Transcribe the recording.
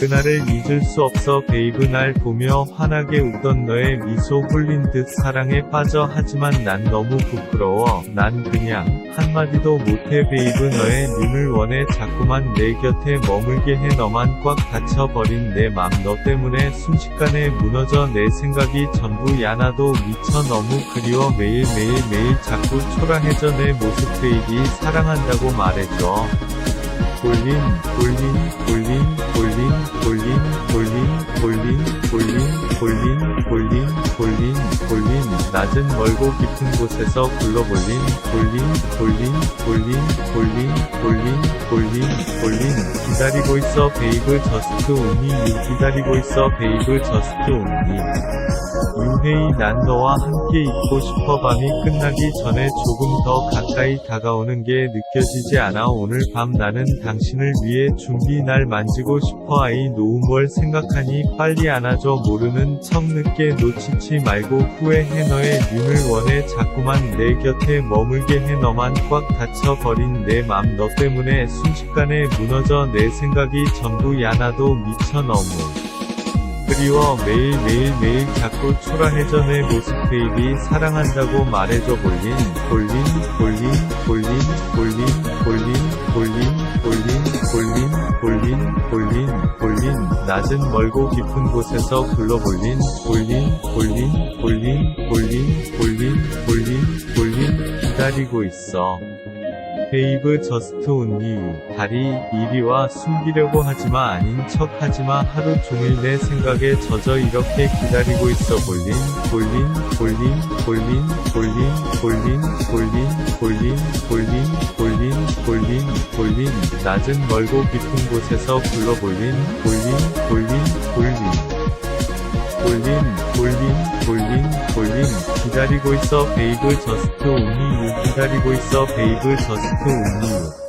그날을 잊을 수 없어 베이브 날 보며 환하게 웃던 너의 미소 홀린 듯 사랑에 빠져 하지만 난 너무 부끄러워. 난 그냥 한마디도 못해 베이브 너의 눈을 원해 자꾸만 내 곁에 머물게 해 너만 꽉 닫혀버린 내 맘 너 때문에 순식간에 무너져 내 생각이 전부 야 나도 미쳐 너무 그리워. 매일매일 매일 자꾸 초라해져 내 모습 베이비 사랑한다고 말해줘. 볼린 볼린 볼린 볼린 돌리 낮은 멀고 깊은 곳에서 불러볼린 볼린 볼린 볼린 볼린 볼린 볼린 볼린. 기다리고 있어 베이브 저스트 온리 유 기다리고 있어 베이브 저스트 온리 유해이 난 너와 함께 있고 싶어. 밤이 끝나기 전에 조금 더 가까이 다가오는 게 느껴지지 않아. 오늘 밤 나는 당신을 위해 준비 날 만지고 싶어. 아이 노움월 생각하니 빨리 안아줘. 모르는 척 늦게 놓치지 말고 후회해 너의 눈을 원해 자꾸만 내 곁에 머물게 해 너만 꽉 닫혀버린 내 맘 너 때문에 순식간에 무너져 내 생각이 전부 야나도 미쳐 너무 그리워 매일매일 매일 자꾸 초라해져 내 모습 베이비. 사랑한다고 말해줘 볼린. 볼린 볼린 볼린 볼린 볼린 볼린 낮은 멀고 깊은 곳에서 불러볼린 볼린 볼린 볼린 볼린 볼린 볼린 볼린 기다리고 있어 베이브 저스트 온리 다리 이리와 숨기려고 하지마 아닌 척 하지마 하루 종일 내 생각에 젖어 이렇게 기다리고 있어 볼린 볼린 볼린 볼린 볼린 볼린 볼린 볼린 볼린 볼린 볼린 볼린 낮은 멀고 깊은 곳에서 불러 볼린 볼린 볼린 볼린 기다리고 있어 베이브 저스트 온리 유 기다리고 있어 베이브 저스트 온리 유